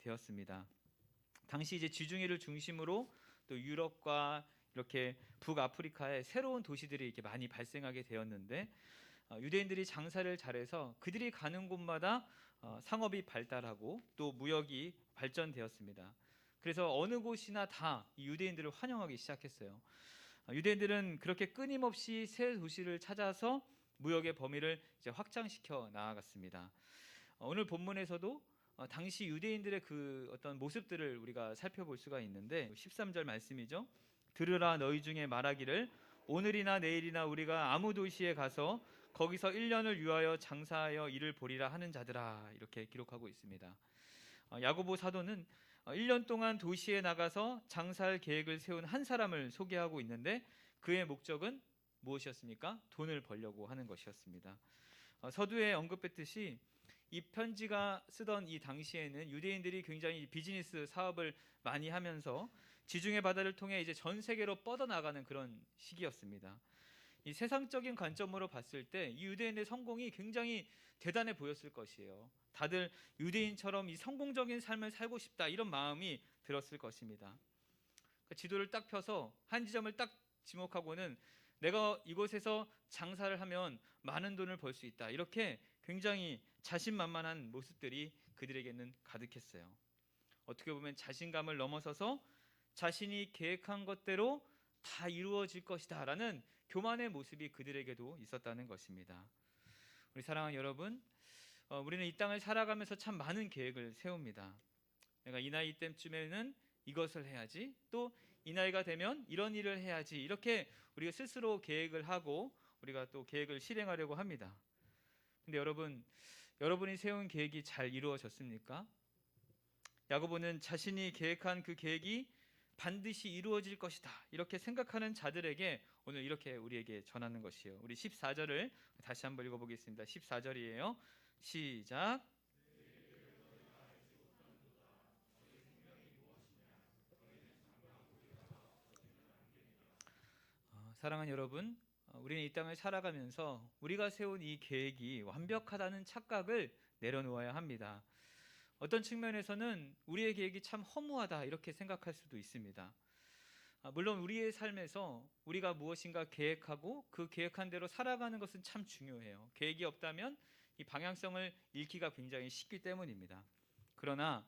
되었습니다. 당시 이제 지중해를 중심으로 또 유럽과 이렇게 북아프리카에 새로운 도시들이 이렇게 많이 발생하게 되었는데 어, 유대인들이 장사를 잘해서 그들이 가는 곳마다 어, 상업이 발달하고 또 무역이 발전되었습니다. 그래서 어느 곳이나 다이 유대인들을 환영하기 시작했어요. 어, 유대인들은 그렇게 끊임없이 새 도시를 찾아서 무역의 범위를 확장시켜 나아갔습니다. 어, 오늘 본문에서도 어, 당시 유대인들의 그 어떤 모습들을 우리가 살펴볼 수가 있는데 13절 말씀이죠. 들으라 너희 중에 말하기를 오늘이나 내일이나 우리가 아무 도시에 가서 거기서 1년을 유하여 장사하여 일을 보리라 하는 자들아 이렇게 기록하고 있습니다. 어, 야고보 사도는 어, 1년 동안 도시에 나가서 장사할 계획을 세운 한 사람을 소개하고 있는데 그의 목적은 무엇이었습니까? 돈을 벌려고 하는 것이었습니다. 어, 서두에 언급했듯이 이 편지가 쓰던 이 당시에는 유대인들이 굉장히 비즈니스 사업을 많이 하면서 지중해 바다를 통해 이제 전 세계로 뻗어나가는 그런 시기였습니다. 이 세상적인 관점으로 봤을 때 이 유대인의 성공이 굉장히 대단해 보였을 것이에요. 다들 유대인처럼 이 성공적인 삶을 살고 싶다 이런 마음이 들었을 것입니다. 그 지도를 딱 펴서 한 지점을 딱 지목하고는 내가 이곳에서 장사를 하면 많은 돈을 벌 수 있다. 이렇게 굉장히 자신만만한 모습들이 그들에게는 가득했어요. 어떻게 보면 자신감을 넘어서서 자신이 계획한 것대로 다 이루어질 것이다라는 교만의 모습이 그들에게도 있었다는 것입니다. 우리 사랑하는 여러분, 어, 우리는 이 땅을 살아가면서 참 많은 계획을 세웁니다. 내가 이 나이 때쯤에는 이것을 해야지, 또 이 나이가 되면 이런 일을 해야지 이렇게 우리가 스스로 계획을 하고 우리가 또 계획을 실행하려고 합니다. 근데 여러분, 여러분이 세운 계획이 잘 이루어졌습니까? 야고보는 자신이 계획한 그 계획이 반드시 이루어질 것이다. 이렇게 생각하는 자들에게 오늘 이렇게 우리에게 전하는 것이에요. 우리 14절을 다시 한번 읽어 보겠습니다. 14절이에요. 시작. 어, 사랑하는 여러분, 어, 우리는 이 땅을 살아가면서 우리가 세운 이 계획이 완벽하다는 착각을 내려놓아야 합니다. 어떤 측면에서는 우리의 계획이 참 허무하다 이렇게 생각할 수도 있습니다. 아, 물론 우리의 삶에서 우리가 무엇인가 계획하고 그 계획한 대로 살아가는 것은 참 중요해요. 계획이 없다면 이 방향성을 잃기가 굉장히 쉽기 때문입니다. 그러나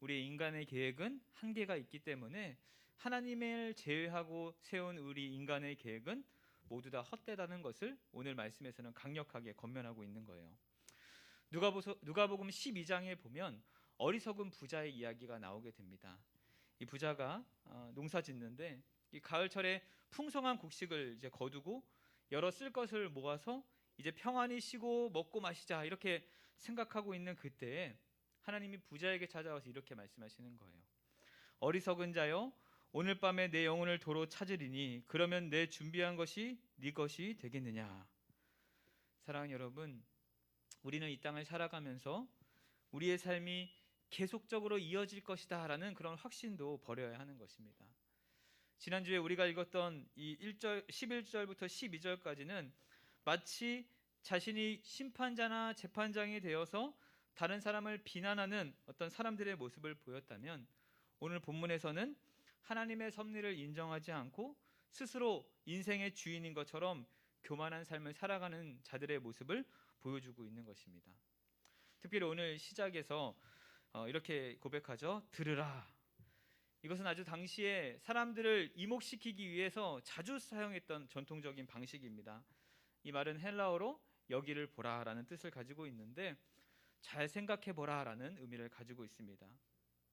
우리 인간의 계획은 한계가 있기 때문에 하나님을 제외하고 세운 우리 인간의 계획은 모두 다 헛되다는 것을 오늘 말씀에서는 강력하게 권면하고 있는 거예요. 누가복음 12장에 보면 어리석은 부자의 이야기가 나오게 됩니다. 이 부자가 어, 농사 짓는데 이 가을철에 풍성한 곡식을 이제 거두고 여러 쓸 것을 모아서 이제 평안히 쉬고 먹고 마시자 이렇게 생각하고 있는 그때에 하나님이 부자에게 찾아와서 이렇게 말씀하시는 거예요. 어리석은 자여 오늘 밤에 내 영혼을 도로 찾으리니 그러면 내 준비한 것이 네 것이 되겠느냐. 사랑하는 여러분, 우리는 이 땅을 살아가면서 우리의 삶이 계속적으로 이어질 것이다라는 그런 확신도 버려야 하는 것입니다. 지난주에 우리가 읽었던 이 1절 11절부터 12절까지는 마치 자신이 심판자나 재판장이 되어서 다른 사람을 비난하는 어떤 사람들의 모습을 보였다면 오늘 본문에서는 하나님의 섭리를 인정하지 않고 스스로 인생의 주인인 것처럼 교만한 삶을 살아가는 자들의 모습을 보여주고 있는 것입니다. 특별히 오늘 시작에서 어, 이렇게 고백하죠. 들으라. 이것은 아주 당시에 사람들을 이목시키기 위해서 자주 사용했던 전통적인 방식입니다. 이 말은 헬라어로 여기를 보라라는 뜻을 가지고 있는데 잘 생각해 보라라는 의미를 가지고 있습니다.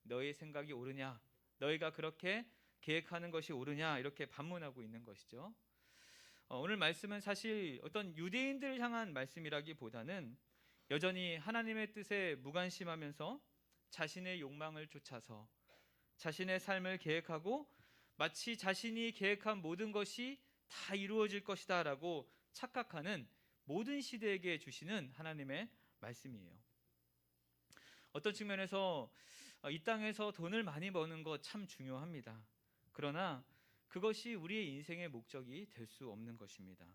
너의 생각이 옳으냐? 너희가 그렇게 계획하는 것이 옳으냐? 이렇게 반문하고 있는 것이죠. 어, 오늘 말씀은 사실 어떤 유대인들을 향한 말씀이라기보다는 여전히 하나님의 뜻에 무관심하면서 자신의 욕망을 쫓아서 자신의 삶을 계획하고 마치 자신이 계획한 모든 것이 다 이루어질 것이다라고 착각하는 모든 시대에게 주시는 하나님의 말씀이에요. 어떤 측면에서 어, 이 땅에서 돈을 많이 버는 것 참 중요합니다. 그러나 그것이 우리의 인생의 목적이 될 수 없는 것입니다.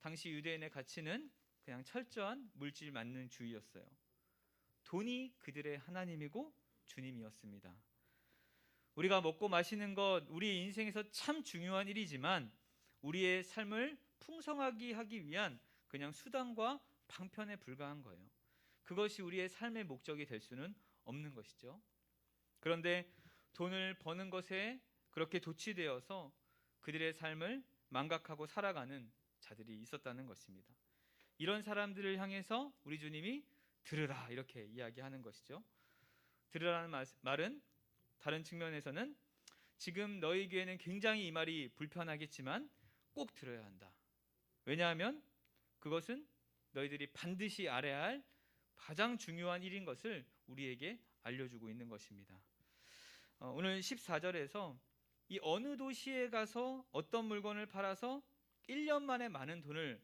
당시 유대인의 가치는 그냥 철저한 물질 만능주의였어요. 돈이 그들의 하나님이고 주님이었습니다. 우리가 먹고 마시는 것 우리 인생에서 참 중요한 일이지만 우리의 삶을 풍성하게 하기 위한 그냥 수단과 방편에 불과한 거예요. 그것이 우리의 삶의 목적이 될 수는 없는 것이죠. 그런데 돈을 버는 것에 그렇게 도취되어서 그들의 삶을 망각하고 살아가는 자들이 있었다는 것입니다. 이런 사람들을 향해서 우리 주님이 들으라 이렇게 이야기하는 것이죠. 들으라는 말- 말은 다른 측면에서는 지금 너희에게는 굉장히 이 말이 불편하겠지만 꼭 들어야 한다. 왜냐하면 그것은 너희들이 반드시 알아야 할 가장 중요한 일인 것을 우리에게 알려주고 있는 것입니다. 어, 오늘 14절에서 이 어느 도시에 가서 어떤 물건을 팔아서 1년 만에 많은 돈을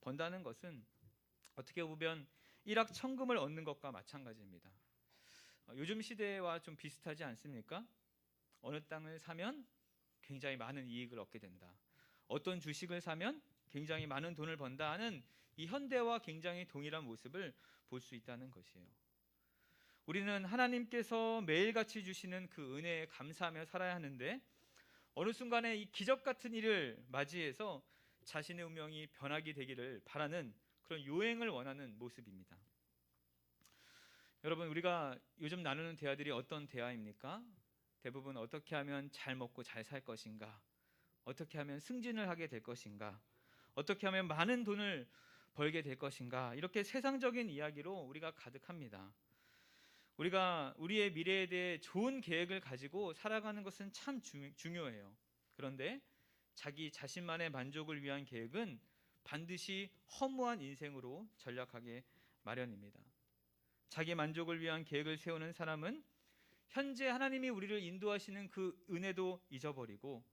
번다는 것은 어떻게 보면 일확천금을 얻는 것과 마찬가지입니다. 어, 요즘 시대와 좀 비슷하지 않습니까? 어느 땅을 사면 굉장히 많은 이익을 얻게 된다. 어떤 주식을 사면 굉장히 많은 돈을 번다 하는 이 현대와 굉장히 동일한 모습을 볼 수 있다는 것이에요. 우리는 하나님께서 매일같이 주시는 그 은혜에 감사하며 살아야 하는데 어느 순간에 이 기적 같은 일을 맞이해서 자신의 운명이 변하게 되기를 바라는 그런 요행을 원하는 모습입니다. 여러분 우리가 요즘 나누는 대화들이 어떤 대화입니까? 대부분 어떻게 하면 잘 먹고 잘 살 것인가? 어떻게 하면 승진을 하게 될 것인가? 어떻게 하면 많은 돈을 벌게 될 것인가? 이렇게 세상적인 이야기로 우리가 가득합니다. 우리가 우리의 미래에 대해 좋은 계획을 가지고 살아가는 것은 참 주- 중요해요. 그런데 자기 자신만의 만족을 위한 계획은 반드시 허무한 인생으로 전락하게 마련입니다. 자기 만족을 위한 계획을 세우는 사람은 현재 하나님이 우리를 인도하시는 그 은혜도 잊어버리고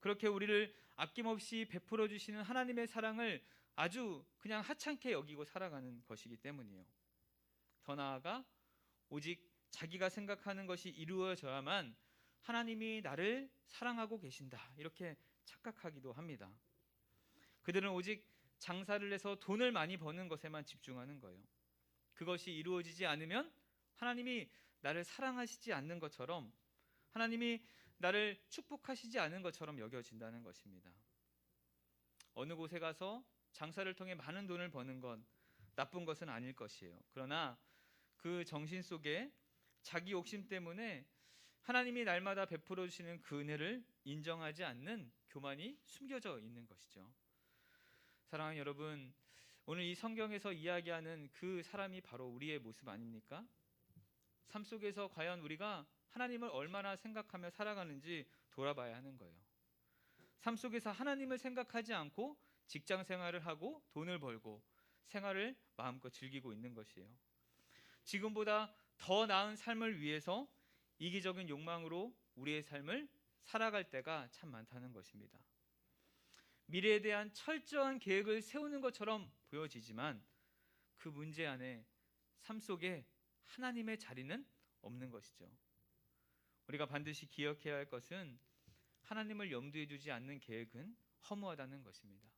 그렇게 우리를 아낌없이 베풀어 주시는 하나님의 사랑을 아주 그냥 하찮게 여기고 살아가는 것이기 때문이에요. 더 나아가 오직 자기가 생각하는 것이 이루어져야만 하나님이 나를 사랑하고 계신다. 이렇게 착각하기도 합니다. 그들은 오직 장사를 해서 돈을 많이 버는 것에만 집중하는 거예요. 그것이 이루어지지 않으면 하나님이 나를 사랑하시지 않는 것처럼 하나님이 나를 축복하시지 않은 것처럼 여겨진다는 것입니다. 어느 곳에 가서 장사를 통해 많은 돈을 버는 건 나쁜 것은 아닐 것이에요. 그러나 그 정신 속에 자기 욕심 때문에 하나님이 날마다 베풀어 주시는 그 은혜를 인정하지 않는 교만이 숨겨져 있는 것이죠. 사랑하는 여러분, 오늘 이 성경에서 이야기하는 그 사람이 바로 우리의 모습 아닙니까? 삶 속에서 과연 우리가 하나님을 얼마나 생각하며 살아가는지 돌아봐야 하는 거예요. 삶 속에서 하나님을 생각하지 않고 직장 생활을 하고 돈을 벌고 생활을 마음껏 즐기고 있는 것이에요. 지금보다 더 나은 삶을 위해서 이기적인 욕망으로 우리의 삶을 살아갈 때가 참 많다는 것입니다. 미래에 대한 철저한 계획을 세우는 것처럼 보여지지만 그 문제 안에 삶 속에 하나님의 자리는 없는 것이죠. 우리가 반드시 기억해야 할 것은 하나님을 염두에 두지 않는 계획은 허무하다는 것입니다.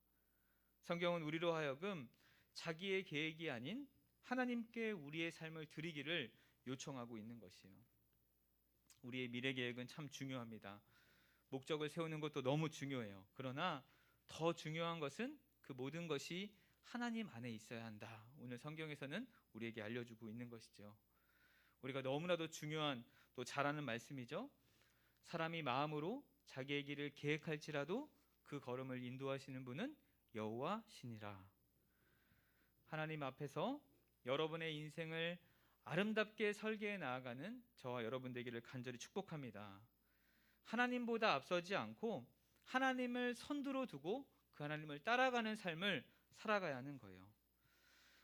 성경은 우리로 하여금 자기의 계획이 아닌 하나님께 우리의 삶을 드리기를 요청하고 있는 것이에요. 우리의 미래 계획은 참 중요합니다. 목적을 세우는 것도 너무 중요해요. 그러나 더 중요한 것은 그 모든 것이 하나님 안에 있어야 한다. 오늘 성경에서는 우리에게 알려주고 있는 것이죠. 우리가 너무나도 중요한 또 잘하는 말씀이죠. 사람이 마음으로 자기의 길을 계획할지라도 그 걸음을 인도하시는 분은 여호와시니라. 하나님 앞에서 여러분의 인생을 아름답게 설계해 나아가는 저와 여러분 되기를 간절히 축복합니다. 하나님보다 앞서지 않고 하나님을 선두로 두고 그 하나님을 따라가는 삶을 살아가야 하는 거예요.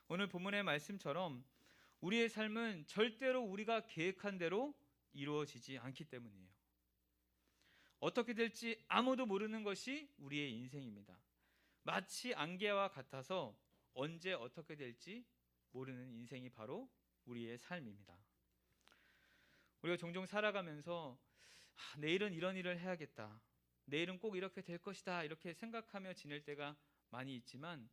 오늘 본문의 말씀처럼 우리의 삶은 절대로 우리가 계획한 대로 이루어지지 않기 때문이에요. 어떻게 될지 아무도 모르는 것이 우리의 인생입니다. 마치 안개와 같아서 언제 어떻게 될지 모르는 인생이 바로 우리의 삶입니다. 우리가 종종 살아가면서 아, 내일은 이런 일을 해야겠다. 내일은 꼭 이렇게 될 것이다. 이렇게 생각하며 지낼 때가 많이 있지만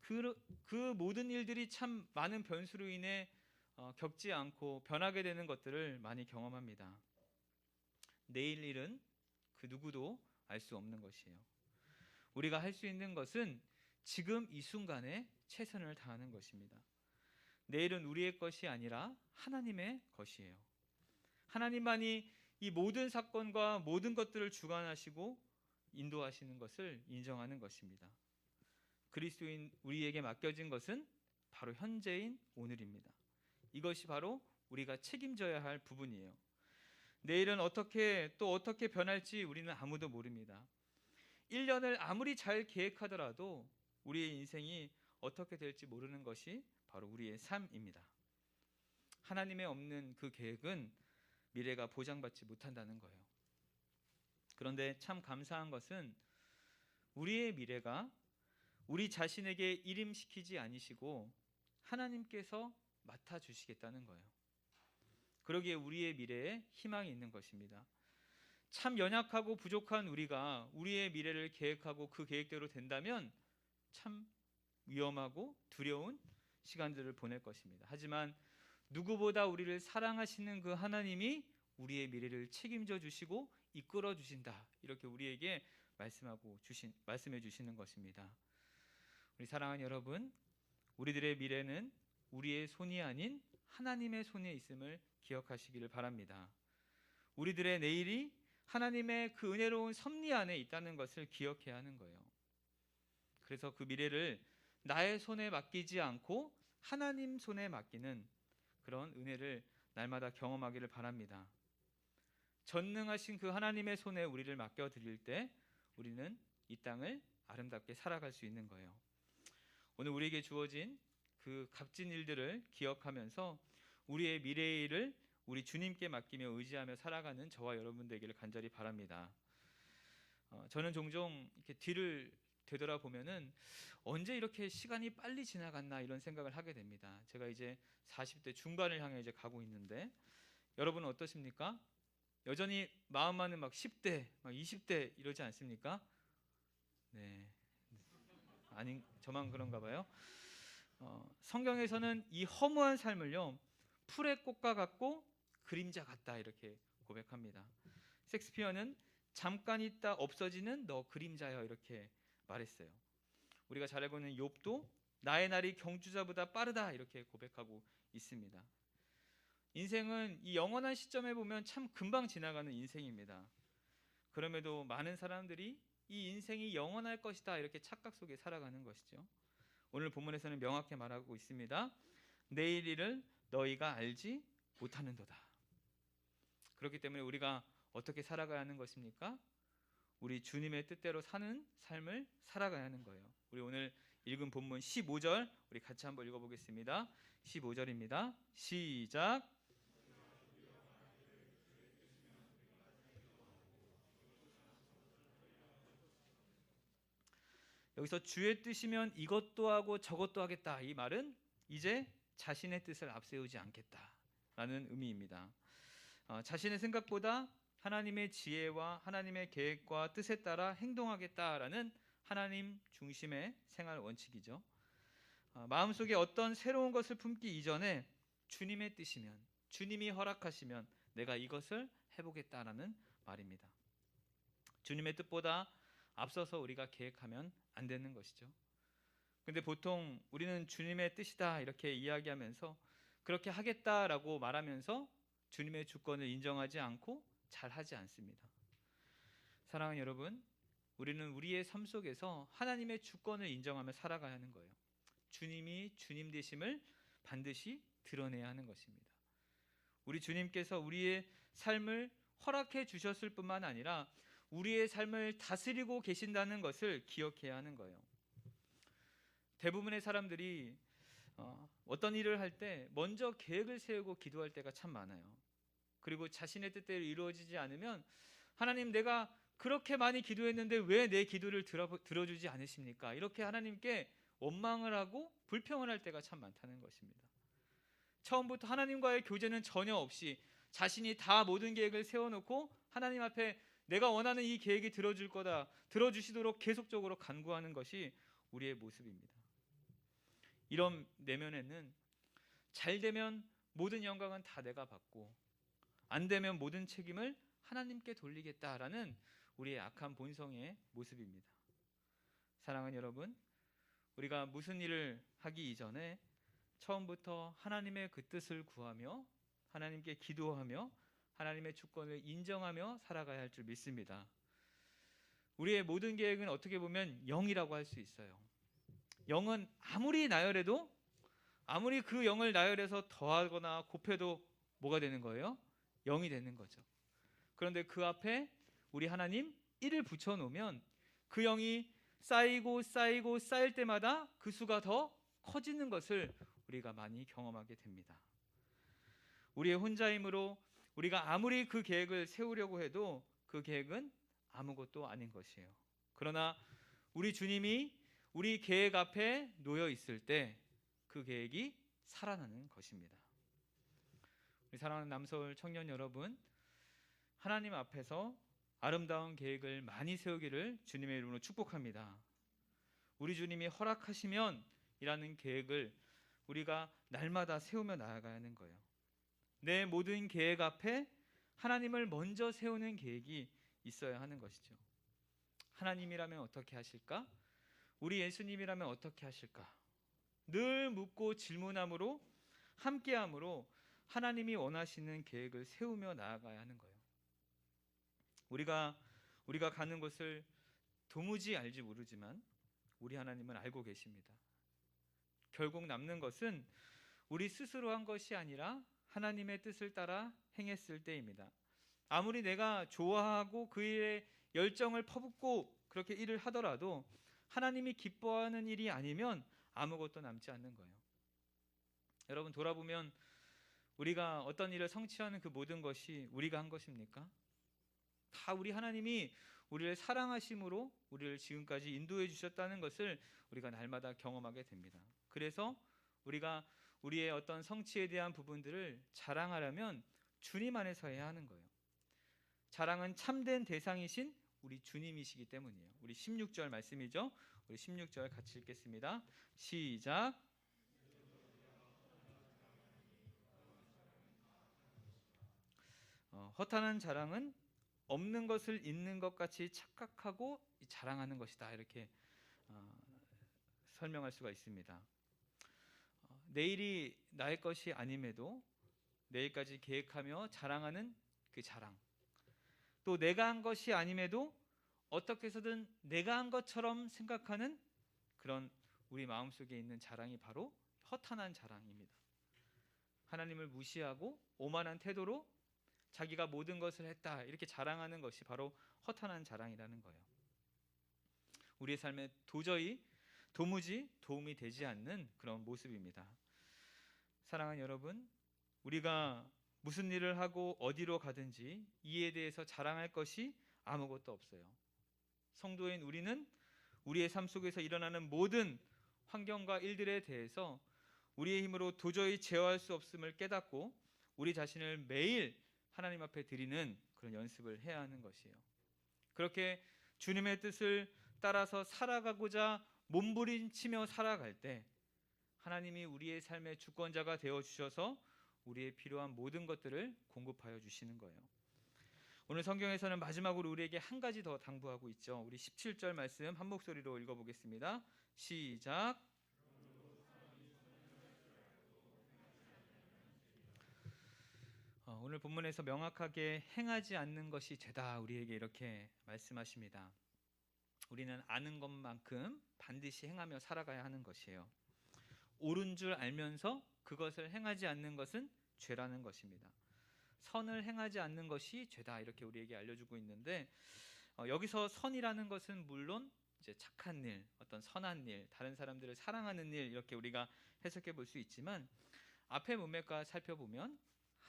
그, 그 모든 일들이 참 많은 변수로 인해 어, 겪지 않고 변하게 되는 것들을 많이 경험합니다. 내일 일은 그 누구도 알 수 없는 것이에요. 우리가 할 수 있는 것은 지금 이 순간에 최선을 다하는 것입니다. 내일은 우리의 것이 아니라 하나님의 것이에요. 하나님만이 이 모든 사건과 모든 것들을 주관하시고 인도하시는 것을 인정하는 것입니다. 그리스도인 우리에게 맡겨진 것은 바로 현재인 오늘입니다. 이것이 바로 우리가 책임져야 할 부분이에요. 내일은 어떻게 또 어떻게 변할지 우리는 아무도 모릅니다. 1년을 아무리 잘 계획하더라도 우리의 인생이 어떻게 될지 모르는 것이 바로 우리의 삶입니다. 하나님의 없는 그 계획은 미래가 보장받지 못한다는 거예요. 그런데 참 감사한 것은 우리의 미래가 우리 자신에게 일임시키지 아니시고 하나님께서 맡아 주시겠다는 거예요. 그러기에 우리의 미래에 희망이 있는 것입니다. 참 연약하고 부족한 우리가 우리의 미래를 계획하고 그 계획대로 된다면 참 위험하고 두려운 시간들을 보낼 것입니다. 하지만 누구보다 우리를 사랑하시는 그 하나님이 우리의 미래를 책임져 주시고 이끌어 주신다. 이렇게 우리에게 말씀하고 주신 말씀해 주시는 것입니다. 우리 사랑하는 여러분, 우리들의 미래는 우리의 손이 아닌 하나님의 손에 있음을 기억하시기를 바랍니다. 우리들의 내일이 하나님의 그 은혜로운 섭리 안에 있다는 것을 기억해야 하는 거예요. 그래서 그 미래를 나의 손에 맡기지 않고 하나님 손에 맡기는 그런 은혜를 날마다 경험하기를 바랍니다. 전능하신 그 하나님의 손에 우리를 맡겨 드릴 때 우리는 이 땅을 아름답게 살아갈 수 있는 거예요. 오늘 우리에게 주어진 그 값진 일들을 기억하면서 우리의 미래의 일을 우리 주님께 맡기며 의지하며 살아가는 저와 여러분들에게를 간절히 바랍니다. 어, 저는 종종 이렇게 뒤를 되돌아보면은 언제 이렇게 시간이 빨리 지나갔나 이런 생각을 하게 됩니다. 제가 이제 40대 중반을 향해 이제 가고 있는데 여러분은 어떠십니까? 여전히 마음만은 막 10대, 막 20대 이러지 않습니까? 네. 아닌 저만 그런가 봐요. 어, 성경에서는 이 허무한 삶을요 풀의 꽃과 같고 그림자 같다 이렇게 고백합니다. 섹스피어는 잠깐 있다 없어지는 너 그림자여 이렇게 말했어요. 우리가 잘 알고 있는 욥도 나의 날이 경주자보다 빠르다 이렇게 고백하고 있습니다. 인생은 이 영원한 시점에 보면 참 금방 지나가는 인생입니다. 그럼에도 많은 사람들이 이 인생이 영원할 것이다 이렇게 착각 속에 살아가는 것이죠. 오늘 본문에서는 명확히 말하고 있습니다. 내일 일을 너희가 알지 못하는도다. 그렇기 때문에 우리가 어떻게 살아가야 하는 것입니까? 우리 주님의 뜻대로 사는 삶을 살아가야 하는 거예요. 우리 오늘 읽은 본문 15절 우리 같이 한번 읽어 보겠습니다. 15절입니다. 시작. 여기서 주의 뜻이면 이것도 하고 저것도 하겠다. 이 말은 이제 자신의 뜻을 앞세우지 않겠다라는 의미입니다. 어, 자신의 생각보다 하나님의 지혜와 하나님의 계획과 뜻에 따라 행동하겠다라는 하나님 중심의 생활 원칙이죠. 어, 마음속에 어떤 새로운 것을 품기 이전에 주님의 뜻이면 주님이 허락하시면 내가 이것을 해보겠다라는 말입니다. 주님의 뜻보다 앞서서 우리가 계획하면 안 되는 것이죠. 근데 보통 우리는 주님의 뜻이다 이렇게 이야기하면서 그렇게 하겠다라고 말하면서 주님의 주권을 인정하지 않고 잘 하지 않습니다. 사랑하는 여러분, 우리는 우리의 삶 속에서 하나님의 주권을 인정하며 살아가야 하는 거예요. 주님이 주님 되심을 반드시 드러내야 하는 것입니다. 우리 주님께서 우리의 삶을 허락해 주셨을 뿐만 아니라 우리의 삶을 다스리고 계신다는 것을 기억해야 하는 거예요. 대부분의 사람들이 어, 어떤 일을 할 때 먼저 계획을 세우고 기도할 때가 참 많아요. 그리고 자신의 뜻대로 이루어지지 않으면 하나님 내가 그렇게 많이 기도했는데 왜 내 기도를 들어, 들어주지 않으십니까? 이렇게 하나님께 원망을 하고 불평을 할 때가 참 많다는 것입니다. 처음부터 하나님과의 교제는 전혀 없이 자신이 다 모든 계획을 세워놓고 하나님 앞에 내가 원하는 이 계획이 들어줄 거다, 들어주시도록 계속적으로 간구하는 것이 우리의 모습입니다. 이런 내면에는 잘 되면 모든 영광은 다 내가 받고 안 되면 모든 책임을 하나님께 돌리겠다라는 우리의 악한 본성의 모습입니다. 사랑하는 여러분, 우리가 무슨 일을 하기 이전에 처음부터 하나님의 그 뜻을 구하며 하나님께 기도하며 하나님의 주권을 인정하며 살아가야 할 줄 믿습니다. 우리의 모든 계획은 어떻게 보면 영이라고 할 수 있어요. 영은 아무리 나열해도 아무리 그 영을 나열해서 더하거나 곱해도 뭐가 되는 거예요? 영이 되는 거죠. 그런데 그 앞에 우리 하나님 1을 붙여 놓으면 그 영이 쌓이고 쌓이고 쌓일 때마다 그 수가 더 커지는 것을 우리가 많이 경험하게 됩니다. 우리의 혼자 힘으로 우리가 아무리 그 계획을 세우려고 해도 그 계획은 아무것도 아닌 것이에요. 그러나 우리 주님이 우리 계획 앞에 놓여 있을 때 그 계획이 살아나는 것입니다. 우리 사랑하는 남서울 청년 여러분, 하나님 앞에서 아름다운 계획을 많이 세우기를 주님의 이름으로 축복합니다. 우리 주님이 허락하시면 이라는 계획을 우리가 날마다 세우며 나아가야 하는 거예요. 내 모든 계획 앞에 하나님을 먼저 세우는 계획이 있어야 하는 것이죠. 하나님이라면 어떻게 하실까? 우리 예수님이라면 어떻게 하실까? 늘 묻고 질문함으로 함께함으로 하나님이 원하시는 계획을 세우며 나아가야 하는 거예요. 우리가 우리가 가는 곳을 도무지 알지 모르지만 우리 하나님은 알고 계십니다. 결국 남는 것은 우리 스스로 한 것이 아니라 하나님의 뜻을 따라 행했을 때입니다. 아무리 내가 좋아하고 그 일에 열정을 퍼붓고 그렇게 일을 하더라도 하나님이 기뻐하는 일이 아니면 아무것도 남지 않는 거예요. 여러분 돌아보면 우리가 어떤 일을 성취하는 그 모든 것이 우리가 한 것입니까? 다 우리 하나님이 우리를 사랑하심으로 우리를 지금까지 인도해 주셨다는 것을 우리가 날마다 경험하게 됩니다. 그래서 우리가 우리의 어떤 성취에 대한 부분들을 자랑하려면 주님 안에서 해야 하는 거예요. 자랑은 참된 대상이신 우리 주님이시기 때문이에요. 우리 16절 말씀이죠. 우리 16절 같이 읽겠습니다. 시작. 허탄한 자랑은 없는 것을 있는 것 같이 착각하고 자랑하는 것이다. 이렇게 어, 설명할 수가 있습니다. 어, 내일이 나의 것이 아님에도 내일까지 계획하며 자랑하는 그 자랑. 또 내가 한 것이 아님에도 어떻게 해서든 내가 한 것처럼 생각하는 그런 우리 마음속에 있는 자랑이 바로 허탄한 자랑입니다. 하나님을 무시하고 오만한 태도로 자기가 모든 것을 했다 이렇게 자랑하는 것이 바로 허탄한 자랑이라는 거예요. 우리의 삶에 도저히 도무지 도움이 되지 않는 그런 모습입니다. 사랑하는 여러분, 우리가 무슨 일을 하고 어디로 가든지 이에 대해서 자랑할 것이 아무것도 없어요. 성도인 우리는 우리의 삶 속에서 일어나는 모든 환경과 일들에 대해서 우리의 힘으로 도저히 제어할 수 없음을 깨닫고 우리 자신을 매일 하나님 앞에 드리는 그런 연습을 해야 하는 것이에요. 그렇게 주님의 뜻을 따라서 살아가고자 몸부림치며 살아갈 때 하나님이 우리의 삶의 주권자가 되어 주셔서 우리의 필요한 모든 것들을 공급하여 주시는 거예요. 오늘 성경에서는 마지막으로 우리에게 한 가지 더 당부하고 있죠. 우리 17절 말씀 한 목소리로 읽어 보겠습니다. 시작. 어, 오늘 본문에서 명확하게 행하지 않는 것이 죄다 우리에게 이렇게 말씀하십니다. 우리는 아는 것만큼 반드시 행하며 살아가야 하는 것이에요. 옳은 줄 알면서 그것을 행하지 않는 것은 죄라는 것입니다. 선을 행하지 않는 것이 죄다 이렇게 우리에게 알려주고 있는데 어, 여기서 선이라는 것은 물론 이제 착한 일, 어떤 선한 일, 다른 사람들을 사랑하는 일 이렇게 우리가 해석해 볼 수 있지만 앞에 문맥과 살펴보면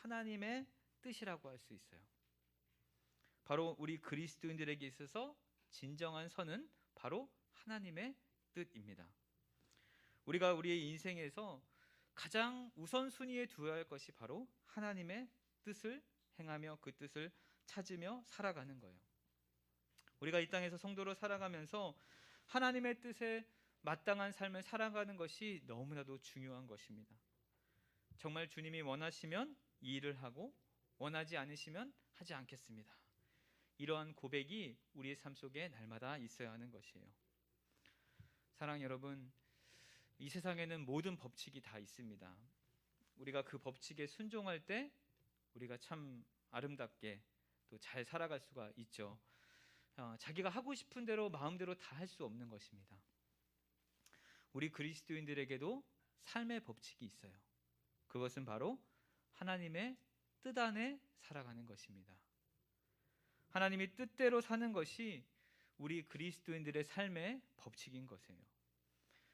하나님의 뜻이라고 할 수 있어요. 바로 우리 그리스도인들에게 있어서 진정한 선은 바로 하나님의 뜻입니다. 우리가 우리의 인생에서 가장 우선순위에 두어야 할 것이 바로 하나님의 뜻을 행하며 그 뜻을 찾으며 살아가는 거예요. 우리가 이 땅에서 성도로 살아가면서 하나님의 뜻에 마땅한 삶을 살아가는 것이 너무나도 중요한 것입니다. 정말 주님이 원하시면 이 일을 하고 원하지 않으시면 하지 않겠습니다. 이러한 고백이 우리의 삶 속에 날마다 있어야 하는 것이에요. 사랑 여러분, 이 세상에는 모든 법칙이 다 있습니다. 우리가 그 법칙에 순종할 때 우리가 참 아름답게 또 잘 살아갈 수가 있죠. 어, 자기가 하고 싶은 대로 마음대로 다 할 수 없는 것입니다. 우리 그리스도인들에게도 삶의 법칙이 있어요. 그것은 바로 하나님의 뜻 안에 살아가는 것입니다. 하나님이 뜻대로 사는 것이 우리 그리스도인들의 삶의 법칙인 것이에요.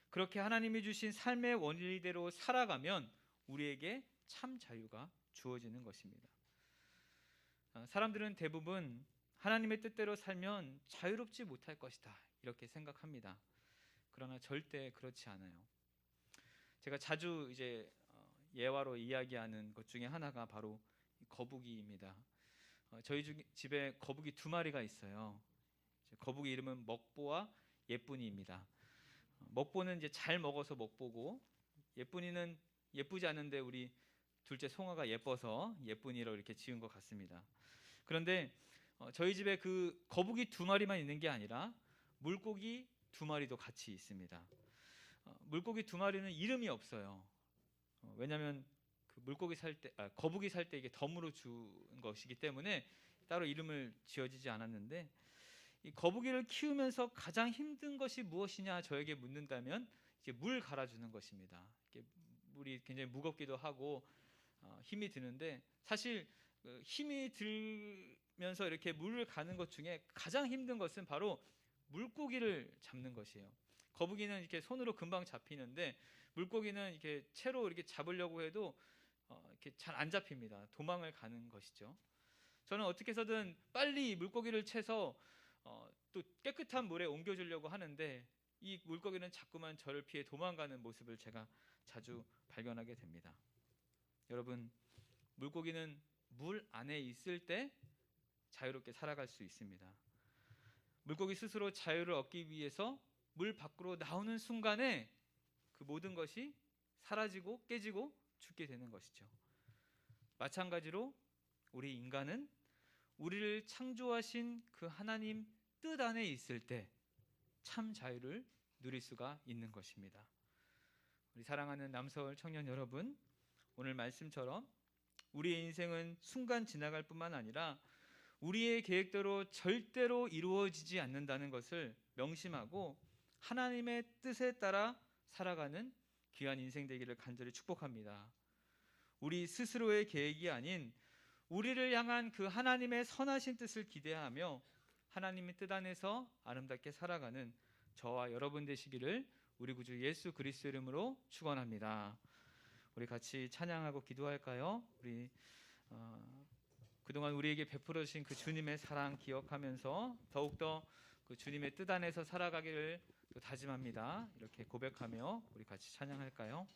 그렇게 하나님이 주신 삶의 원리대로 살아가면 우리에게 참 자유가 주어지는 것입니다. 어, 사람들은 대부분 하나님의 뜻대로 살면 자유롭지 못할 것이다 이렇게 생각합니다. 그러나 절대 그렇지 않아요. 제가 자주 이제 어, 예화로 이야기하는 것 중에 하나가 바로 이 거북이입니다. 어, 저희 중- 집에 거북이 두 마리가 있어요. 거북이 이름은 먹보와 예쁜이입니다. 어, 먹보는 이제 잘 먹어서 먹보고 예쁜이는 예쁘지 않은데 우리 둘째 송아가 예뻐서 예쁜이로 이렇게 지은 것 같습니다. 그런데 어, 저희 집에 그 거북이 두 마리만 있는 게 아니라 물고기 두 마리도 같이 있습니다. 어, 물고기 두 마리는 이름이 없어요. 어, 왜냐하면 그 물고기 살 때, 아, 거북이 살 때 이게 덤으로 준 것이기 때문에 따로 이름을 지어지지 않았는데 이 거북이를 키우면서 가장 힘든 것이 무엇이냐 저에게 묻는다면 이제 물 갈아주는 것입니다. 물이 굉장히 무겁기도 하고 어, 힘이 드는데 사실 그 힘이 들면서 이렇게 물을 가는 것 중에 가장 힘든 것은 바로 물고기를 잡는 것이에요. 거북이는 이렇게 손으로 금방 잡히는데 물고기는 이렇게 채로 이렇게 잡으려고 해도 어, 이렇게 잘 안 잡힙니다. 도망을 가는 것이죠. 저는 어떻게 해서든 빨리 이 물고기를 채서 어, 또 깨끗한 물에 옮겨주려고 하는데 이 물고기는 자꾸만 저를 피해 도망가는 모습을 제가 자주 발견하게 됩니다. 여러분, 물고기는 물 안에 있을 때 자유롭게 살아갈 수 있습니다. 물고기 스스로 자유를 얻기 위해서 물 밖으로 나오는 순간에 그 모든 것이 사라지고 깨지고 죽게 되는 것이죠. 마찬가지로 우리 인간은 우리를 창조하신 그 하나님 뜻 안에 있을 때 참 자유를 누릴 수가 있는 것입니다. 우리 사랑하는 남서울 청년 여러분, 오늘 말씀처럼 우리의 인생은 순간 지나갈 뿐만 아니라 우리의 계획대로 절대로 이루어지지 않는다는 것을 명심하고 하나님의 뜻에 따라 살아가는 귀한 인생 되기를 간절히 축복합니다. 우리 스스로의 계획이 아닌 우리를 향한 그 하나님의 선하신 뜻을 기대하며 하나님의 뜻 안에서 아름답게 살아가는 저와 여러분 되시기를 우리 구주 예수 그리스도 이름으로 축원합니다. 우리 같이 찬양하고 기도할까요? 우리 어, 그동안 우리에게 베풀어 주신 그 주님의 사랑 기억하면서 더욱더 그 주님의 뜻 안에서 살아가기를 또 다짐합니다. 이렇게 고백하며 우리 같이 찬양할까요?